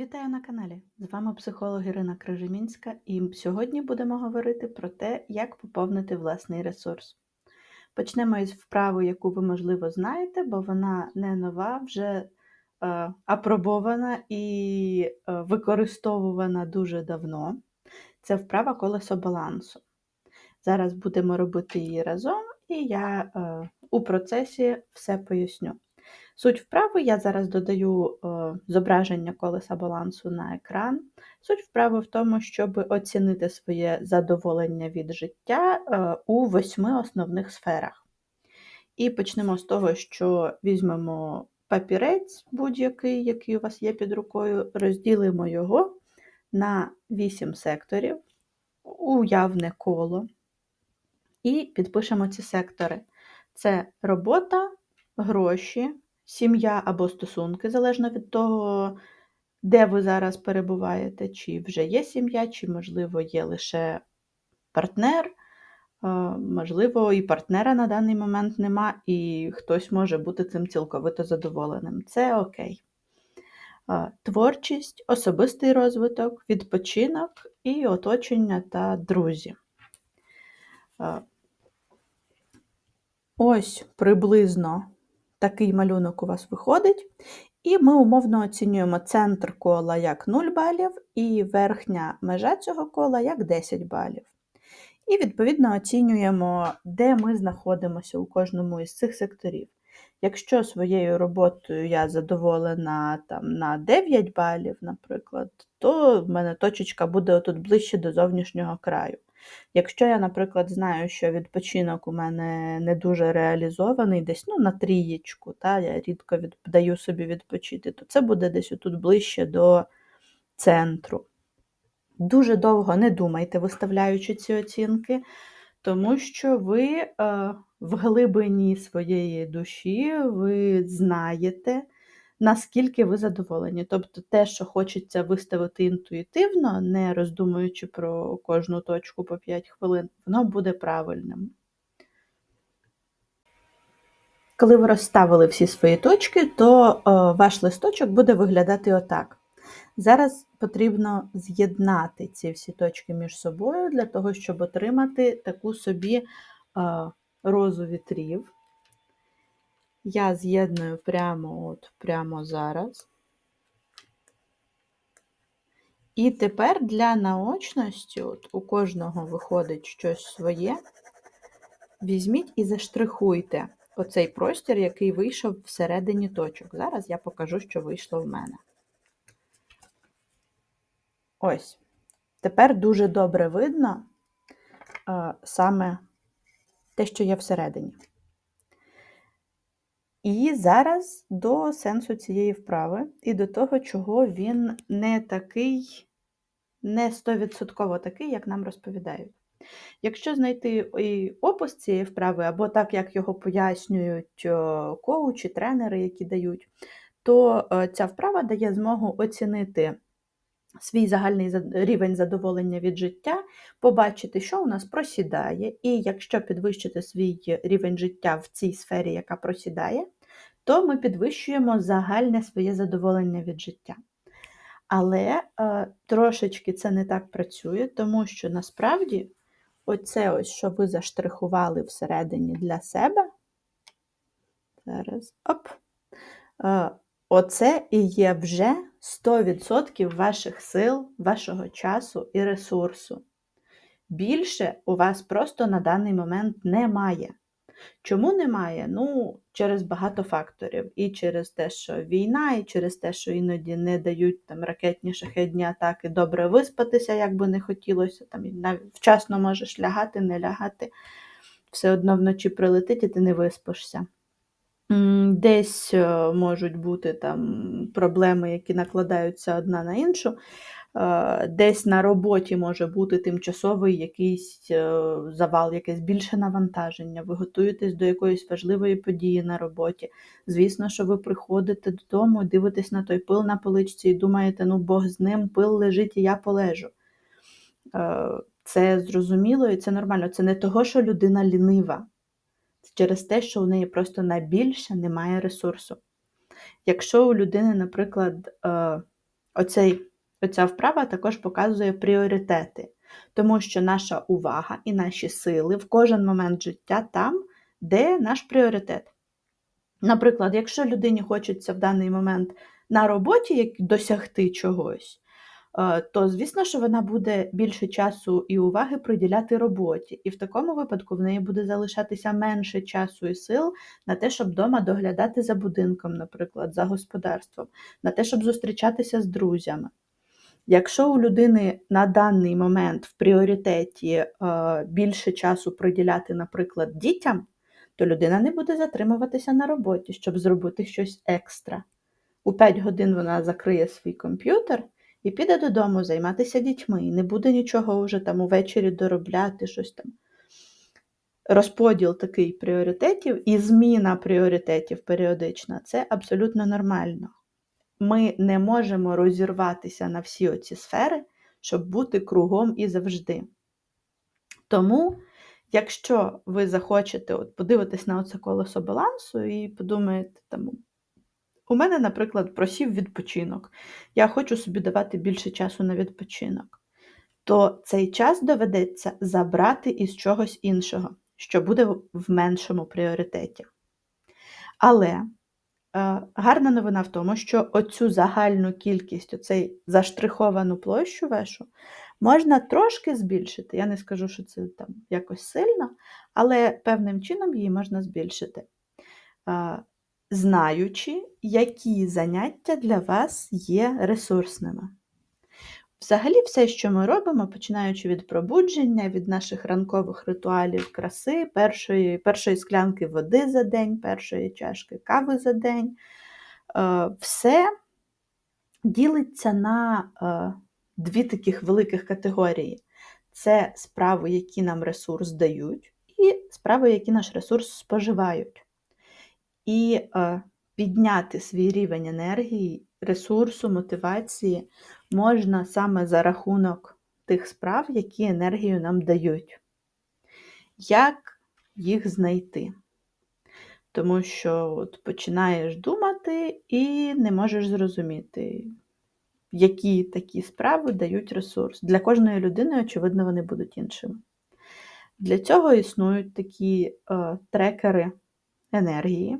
Вітаю на каналі! З вами психолог Ірина Крижемінська, і сьогодні будемо говорити про те, як поповнити власний ресурс. Почнемо із вправи, яку ви, можливо, знаєте, бо вона не нова, вже е, апробована і е, використовувана дуже давно. Це вправа колесо балансу. Зараз будемо робити її разом, і я е, у процесі все поясню. Суть вправи я зараз додаю е, зображення колеса балансу на екран. Суть вправи в тому, щоб оцінити своє задоволення від життя е, у восьми основних сферах. І почнемо з того, що візьмемо папірець будь-який, який у вас є під рукою, розділимо його на 8 секторів, уявне коло, і підпишемо ці сектори. Це робота, гроші, сім'я або стосунки, залежно від того, де ви зараз перебуваєте, чи вже є сім'я, чи, можливо, є лише партнер. Можливо, і партнера на даний момент нема, і хтось може бути цим цілковито задоволеним. Це окей. Творчість, особистий розвиток, відпочинок і оточення та друзі. Ось приблизно такий малюнок у вас виходить. І ми умовно оцінюємо центр кола як 0 балів, і верхня межа цього кола як 10 балів. І, відповідно, оцінюємо, де ми знаходимося у кожному із цих секторів. Якщо своєю роботою я задоволена там, на 9 балів, наприклад, то в мене точечка буде отут ближче до зовнішнього краю. Якщо я, наприклад, знаю, що відпочинок у мене не дуже реалізований, десь ну, на трієчку, та, я рідко від, даю собі відпочити, то це буде десь отут ближче до центру. Дуже довго не думайте, виставляючи ці оцінки, тому що ви е, в глибині своєї душі ви знаєте, наскільки ви задоволені. Тобто те, що хочеться виставити інтуїтивно, не роздумуючи про кожну точку по 5 хвилин, воно буде правильним. Коли ви розставили всі свої точки, то е, ваш листочок буде виглядати отак. Зараз потрібно з'єднати ці всі точки між собою для того, щоб отримати таку собі е, розу вітрів. Я з'єдную прямо от, прямо зараз. І тепер для наочності, от у кожного виходить щось своє, візьміть і заштрихуйте оцей простір, який вийшов всередині точок. Зараз я покажу, що вийшло в мене. Ось. Тепер дуже добре видно саме те, що є всередині. І зараз до сенсу цієї вправи і до того, чого він не такий, не стовідсотково такий, як нам розповідають. Якщо знайти і опис цієї вправи, або так, як його пояснюють коучі, тренери, які дають, то е, ця вправа дає змогу оцінити свій загальний рівень задоволення від життя, побачити, що у нас просідає, і якщо підвищити свій рівень життя в цій сфері, яка просідає, то ми підвищуємо загальне своє задоволення від життя. Але е, трошечки це не так працює, тому що насправді оце ось, що ви заштрихували всередині для себе, зараз, оп, е, оце і є вже 100% ваших сил, вашого часу і ресурсу. Більше у вас просто на даний момент немає. Чому немає? Ну, через багато факторів. І через те, що війна, і через те, що іноді не дають там ракетні шахедні атаки добре виспатися, як би не хотілося. Там вчасно можеш лягати, не лягати. Все одно вночі прилетить і ти не виспишся. Десь е, можуть бути там проблеми, які накладаються одна на іншу. Е, десь на роботі може бути тимчасовий якийсь е, завал, якесь більше навантаження, ви готуєтесь до якоїсь важливої події на роботі. Звісно, що ви приходите додому, дивитесь на той пил на поличці і думаєте, ну Бог з ним, пил лежить і я полежу. Це зрозуміло і це нормально. Це не того, що людина лінива через те, що у неї просто найбільше немає ресурсу. Якщо у людини, наприклад, е, Оцей, оця вправа також показує пріоритети, тому що наша увага і наші сили в кожен момент життя там, де наш пріоритет. Наприклад, якщо людині хочеться в даний момент на роботі досягти чогось, то звісно, що вона буде більше часу і уваги приділяти роботі, і в такому випадку в неї буде залишатися менше часу і сил на те, щоб вдома доглядати за будинком, наприклад, за господарством, на те, щоб зустрічатися з друзями. Якщо у людини на даний момент в пріоритеті е, більше часу приділяти, наприклад, дітям, то людина не буде затримуватися на роботі, щоб зробити щось екстра. У 5 годин вона закриє свій комп'ютер і піде додому займатися дітьми, і не буде нічого вже там увечері доробляти щось там. Розподіл такий пріоритетів і зміна пріоритетів періодична це абсолютно нормально. Ми не можемо розірватися на всі оці сфери, щоб бути кругом і завжди. Тому, якщо ви захочете от подивитись на оце колесо балансу і подумаєте, там, у мене, наприклад, просів відпочинок, я хочу собі давати більше часу на відпочинок, то цей час доведеться забрати із чогось іншого, що буде в меншому пріоритеті. Але е, гарна новина в тому, що оцю загальну кількість, оцей заштриховану площу вашу, можна трошки збільшити. Я не скажу, що це там якось сильно, але певним чином її можна збільшити, е, знаючи, які заняття для вас є ресурсними. Взагалі, все, що ми робимо, починаючи від пробудження, від наших ранкових ритуалів краси, першої першої склянки води за день, першої чашки кави за день, е, все ділиться на е, дві таких великих категорії: це справи, які нам ресурс дають, і справи, які наш ресурс споживають. І е, підняти свій рівень енергії, ресурсу, мотивації можна саме за рахунок тих справ, які енергію нам дають. Як їх знайти? Тому що от починаєш думати і не можеш зрозуміти, які такі справи дають ресурс. Для кожної людини, очевидно, вони будуть іншими. Для цього існують такі е, трекери енергії.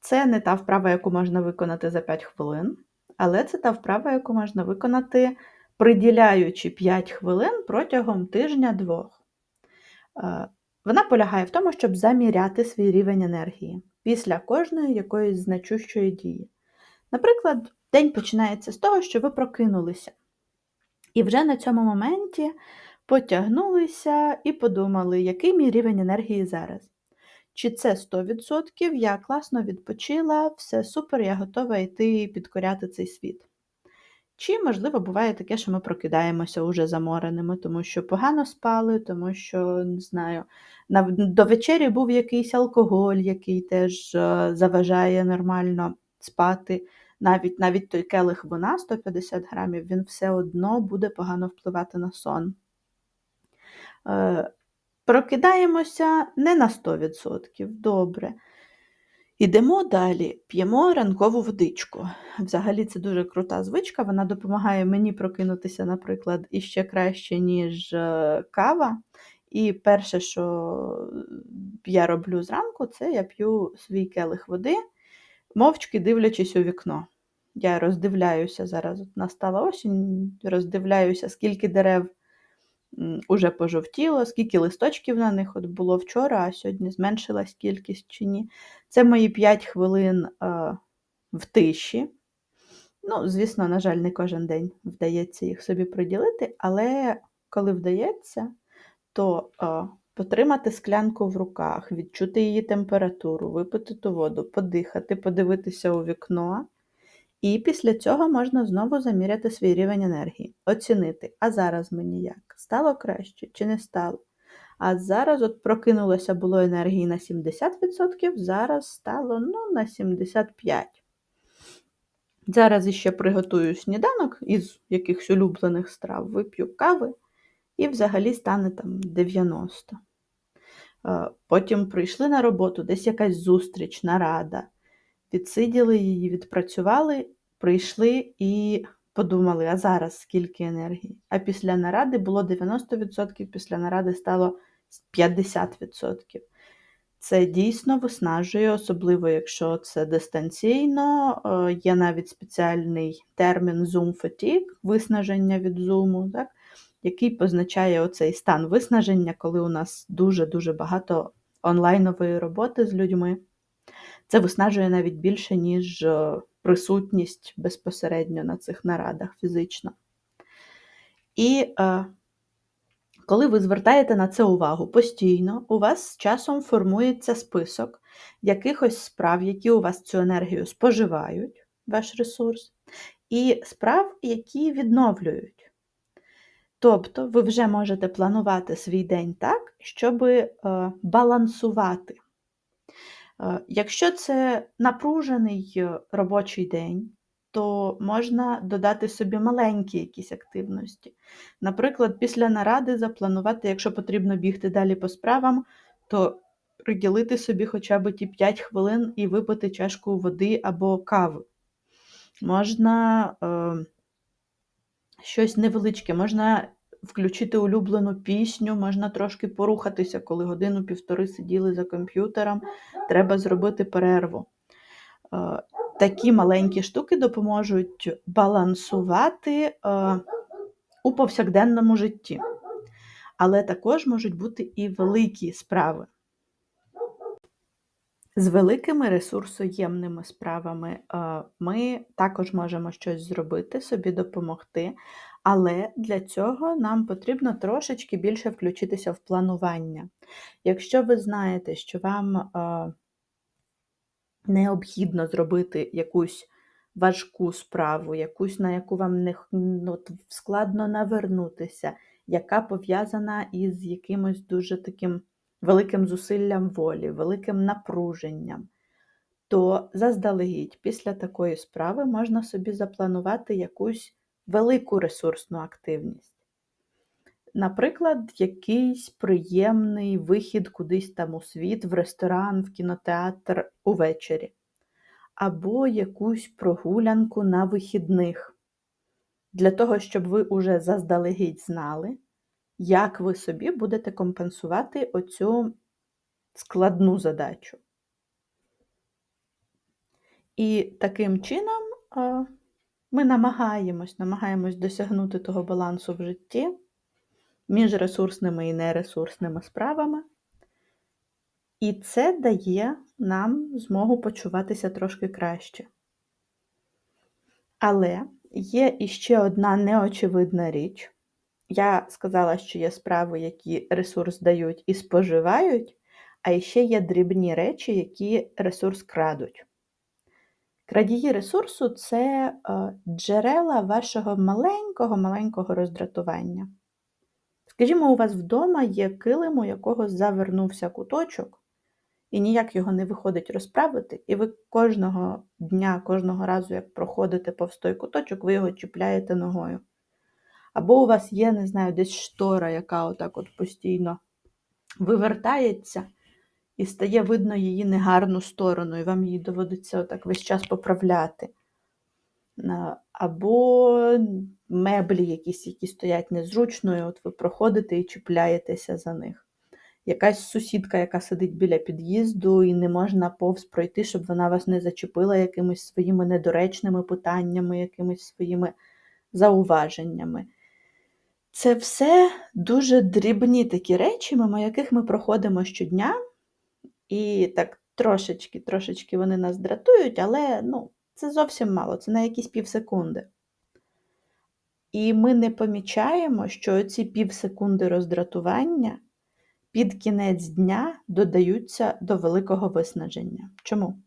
Це не та вправа, яку можна виконати за 5 хвилин, але це та вправа, яку можна виконати, приділяючи 5 хвилин протягом тижня-двох. Е, вона полягає в тому, щоб заміряти свій рівень енергії після кожної якоїсь значущої дії. Наприклад, день починається з того, що ви прокинулися. І вже на цьому моменті потягнулися і подумали, який мій рівень енергії зараз. Чи це 100%, я класно відпочила, все супер, я готова йти підкоряти цей світ. Чи, можливо, буває таке, що ми прокидаємося уже замореними, тому що погано спали, тому що, не знаю, до вечері був якийсь алкоголь, який теж е, заважає нормально спати. Навіть навіть той келих вина 150 грамів, він все одно буде погано впливати на сон. Прокидаємося не на 100%. Добре. Ідемо далі, п'ємо ранкову водичку. Взагалі, це дуже крута звичка, вона допомагає мені прокинутися, наприклад, іще краще, ніж е, кава. І перше, що я роблю зранку, це я п'ю свій келих води, мовчки дивлячись у вікно. Я роздивляюся зараз, настала осінь, роздивляюся, скільки дерев уже пожовтіло, скільки листочків на них от було вчора, а сьогодні зменшилась кількість чи ні. Це мої 5 хвилин е, в тиші. Ну, звісно, на жаль, не кожен день вдається їх собі приділити, але коли вдається, то е, потримати склянку в руках, відчути її температуру, випити ту воду, подихати, подивитися у вікно. І після цього можна знову заміряти свій рівень енергії, оцінити, а зараз мені як? Стало краще чи не стало? А зараз от прокинулося було енергії на 70%, зараз стало ну, на 75%. Зараз іще приготую сніданок із якихось улюблених страв, вип'ю кави і взагалі стане там 90. Е, потім прийшли на роботу, десь якась зустріч, нарада, відсиділи її, відпрацювали прийшли і подумали, а зараз скільки енергії? А після наради було 90%, після наради стало 50%. Це дійсно виснажує, особливо якщо це дистанційно. Е, Є навіть спеціальний термін Zoom fatigue, виснаження від Zoom, так? який позначає оцей стан виснаження, коли у нас дуже-дуже багато онлайнової роботи з людьми. Це виснажує навіть більше, ніж е, присутність безпосередньо на цих нарадах фізично. І е, коли ви звертаєте на це увагу постійно, у вас з часом формується список якихось справ, які у вас цю енергію споживають, ваш ресурс, і справ, які відновлюють. Тобто ви вже можете планувати свій день так, щоб е, балансувати. Е, якщо це напружений е, робочий день, то можна додати собі маленькі якісь активності. Наприклад, після наради запланувати, якщо потрібно бігти далі по справам, то приділити собі хоча б ті 5 хвилин і випити чашку води або кави. Можна е, щось невеличке, можна включити улюблену пісню, можна трошки порухатися, коли годину-півтори сиділи за комп'ютером, треба зробити перерву. Е, такі маленькі штуки допоможуть балансувати е, у повсякденному житті. Але також можуть бути і великі справи. З великими ресурсоємними справами е, ми також можемо щось зробити, собі допомогти, але для цього нам потрібно трошечки більше включитися в планування. Якщо ви знаєте, що вам е, необхідно зробити якусь важку справу, якусь, на яку вам не ну, складно навернутися, яка пов'язана із якимось дуже таким великим зусиллям волі, великим напруженням, то заздалегідь після такої справи можна собі запланувати якусь велику ресурсну активність. Наприклад, якийсь приємний вихід кудись там у світ, в ресторан, в кінотеатр увечері, або якусь прогулянку на вихідних, для того, щоб ви уже заздалегідь знали, як ви собі будете компенсувати оцю складну задачу. І таким чином ми намагаємось, намагаємось досягнути того балансу в житті між ресурсними і нересурсними справами. І це дає нам змогу почуватися трошки краще. Але є іще одна неочевидна річ. Я сказала, що є справи, які ресурс дають і споживають, а ще є дрібні речі, які ресурс крадуть. Крадії ресурсу це е, джерела вашого маленького-маленького роздратування. Скажімо, у вас вдома є килим, у якого завернувся куточок, і ніяк його не виходить розправити, і ви кожного дня, кожного разу, як проходите повз той куточок, ви його чіпляєте ногою. Або у вас є, не знаю, десь штора, яка отак от постійно вивертається, і стає видно її негарну сторону, і вам її доводиться отак весь час поправляти. Або меблі якісь, які стоять незручно, і от ви проходите і чіпляєтеся за них. Якась сусідка, яка сидить біля під'їзду, і не можна повз пройти, щоб вона вас не зачепила якимись своїми недоречними питаннями, якимись своїми зауваженнями. Це все дуже дрібні такі речі, мимо яких ми проходимо щодня, і так трошечки трошечки вони нас дратують, але ну, це зовсім мало, це на якісь півсекунди. І ми не помічаємо, що ці півсекунди роздратування під кінець дня додаються до великого виснаження. Чому?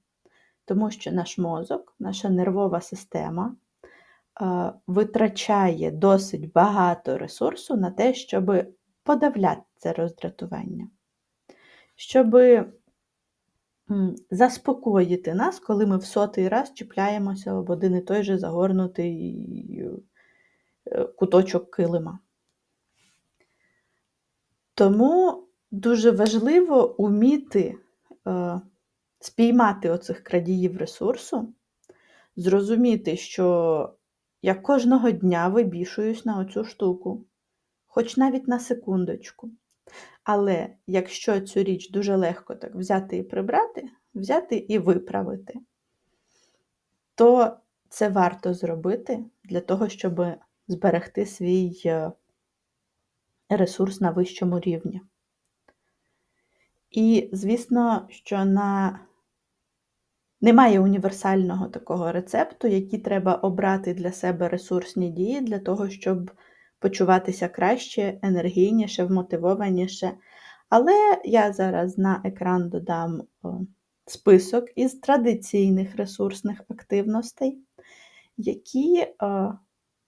Тому що наш мозок, наша нервова система витрачає досить багато ресурсу на те, щоб подавляти це роздратування, щоб заспокоїти нас, коли ми в сотий раз чіпляємося об один і той же загорнутий е, куточок килима. Тому дуже важливо уміти е, спіймати оцих крадіїв ресурсу, зрозуміти, що я кожного дня вибішуюсь на оцю штуку, хоч навіть на секундочку. Але якщо цю річ дуже легко так взяти і прибрати, взяти і виправити, то це варто зробити для того, щоб зберегти свій е, ресурс на вищому рівні. І, звісно, що на немає універсального такого рецепту, які треба обрати для себе ресурсні дії для того, щоб почуватися краще, енергійніше, вмотивованіше. Але я зараз на екран додам список із традиційних ресурсних активностей, які,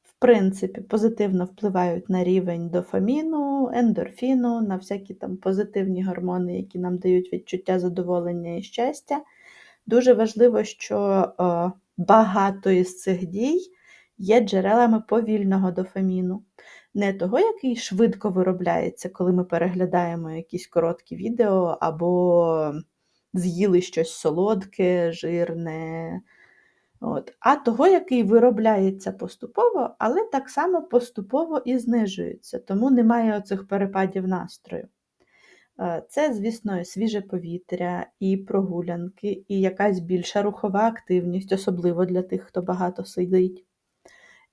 в принципі, позитивно впливають на рівень дофаміну, ендорфіну, на всякі там позитивні гормони, які нам дають відчуття задоволення і щастя. Дуже важливо, що багато із цих дій є джерелами повільного дофаміну. Не того, який швидко виробляється, коли ми переглядаємо якісь короткі відео або з'їли щось солодке, жирне, От. а того, який виробляється поступово, але так само поступово і знижується, тому немає оцих перепадів настрою. Е, це, звісно, свіже повітря, і прогулянки, і якась більша рухова активність, особливо для тих, хто багато сидить.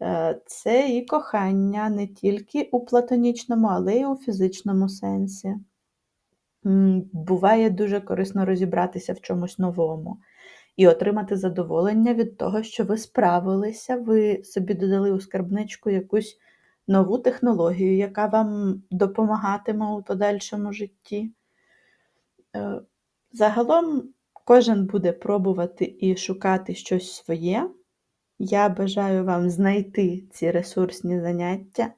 Е, це і кохання не тільки у платонічному, але й у фізичному сенсі. Буває дуже корисно розібратися в чомусь новому і отримати задоволення від того, що ви справилися, ви собі додали у скарбничку якусь нову технологію, яка вам допомагатиме у подальшому житті. Е, загалом кожен буде пробувати і шукати щось своє. Я бажаю вам знайти ці ресурсні заняття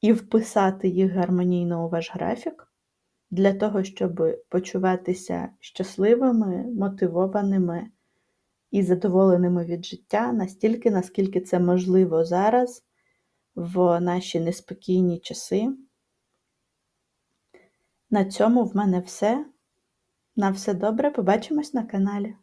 і вписати їх гармонійно у ваш графік, для того, щоб почуватися щасливими, мотивованими і задоволеними від життя настільки, наскільки це можливо зараз, в наші неспокійні часи. На цьому в мене все. На все добре, побачимось на каналі.